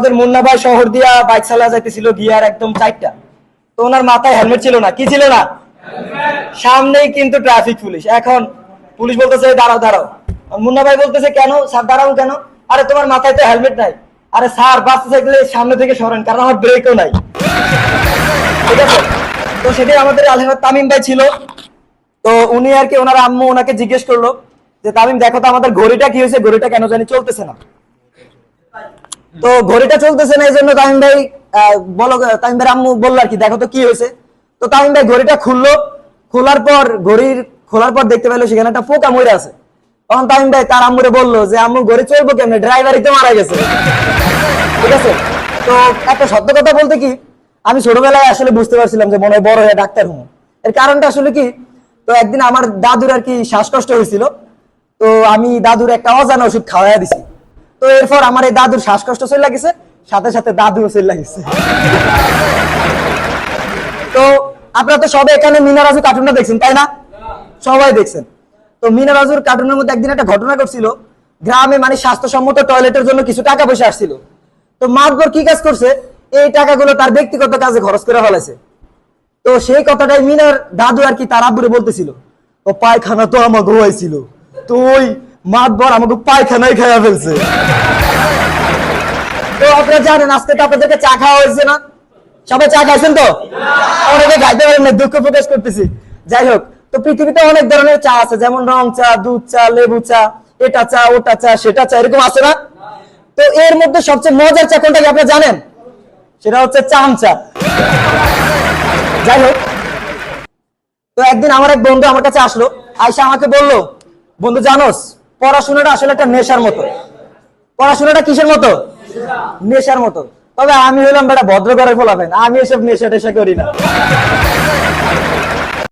আমাদের মুন্না ভাই শহর দিয়া বাইক চালা যাইতেছিল গিয়ার একদম চারটা। তো ওনার মাথায় হেলমেট ছিল না, কি ছিল না? সামনেই কিন্তু ট্রাফিক পুলিশ। এখন পুলিশ বলতেছে, দাঁড়াও দাঁড়াও। মুন্না ভাই বলতেছে, কেন? স্যার, দাঁড়াও কেন? আরে, তোমার মাথায় তো হেলমেট নাই। আরে, স্যার, বাস সাইকেলে সামনে থেকে সরেন, কারণ আমার ব্রেকও নাই। ঠিক আছে? তো সেটাই আমাদের আলহামদ তামিম ভাই ছিল। তো উনি আর কি, ওনার আম্মু ওনাকে জিজ্ঞেস করল যে, তামিম, দেখো তো আমাদের ঘড়িটা কি হয়েছে? ঘড়িটা কেন জানি চলতেছে না। তো ঘড়িটা চলতেছে না এই জন্য তামিম ভাই বলো তামিম ভাই আম্মু বলল আর কি, দেখো তো কি হয়েছে। তো তামিম ভাই ঘড়িটা খুললো, খোলার পর, ঘড়ির খোলার পর দেখতে পেল সেখানে একটা পোকা মরে আছে। তখন তামিম ভাই তার আম্মুরে বলল যে, আম্মু, ঘড়ি চলবো কেমনে? ড্রাইভারই তো মারা গেছে। ঠিক আছে? তো একটা সত্য কথা বলতে কি, আমি ছোটবেলায় আসলে বুঝতে পারছিলাম যে মনে হয় বড় হয়ে ডাক্তার হব। এর কারণটা আসলে কি, তো একদিন আমার দাদুর আর কি শ্বাসকষ্ট হয়েছিল। তো আমি দাদুর একটা অজানা ওষুধ খাওয়াইয়া দিছি। তো এরপর আমার এই দাদুর শ্বাসকষ্ট চলে লাগেছে সাথে সাথে দাদুও চলে লাগেছে তো আপনারা তো সবাই এখানে মিনা রাজু কার্টুনটা দেখছেন, তাই না? সবাই দেখছেন। তো মিনা রাজুর কার্টুনের মধ্যে একদিন একটা ঘটনা ঘটছিল, গ্রামে মানে স্বাস্থ্যসম্মত টয়লেটের জন্য কিছু টাকা পয়সা আসছিল। তো মাতবর কি কাজ করছে? এই টাকাগুলো তার ব্যক্তিগত কাজে খরচ করে ফেলেছে। তো সেই কথাটাই মিনার দাদু আর কি তার আব্বুরে বলতেছিল, ও পায়খানা তো আমাকে হয়েছিল। তো ওই মাতবর আমাকে পায়খানায় খাইয়া ফেলছে। তো আপনারা জানেন, আজকে তো আপনাদেরকে চা খাওয়া হয়েছে না? সবাই চা খাইছেন তো? অনেকে খাইতে পারেন না, দুঃখ প্রকাশ করতেছি। যাই হোক, তো পৃথিবীতে অনেক ধরনের চা আছে, যেমন রং চা, দুধ চা, লেবু চা, এটা চা, ওটা চা, সেটা চা, এরকম আছে না? তো এর মধ্যে সবচেয়ে মজার চা কোনটা কি আপনারা জানেন? সেটা হচ্ছে চাম চা। যাই হোক, তো একদিন আমার এক বন্ধু আমার কাছে আসলো আয়সা আমাকে বলল, বন্ধু, জানোস পড়াশোনাটা আসলে একটা নেশার মতো। পড়াশোনাটা কিসের মতো? নেশার মতো। তবে আমি হলাম বেটা ভদ্র করে ফোলাবেন আমি এসব নেশা টেশা করি না।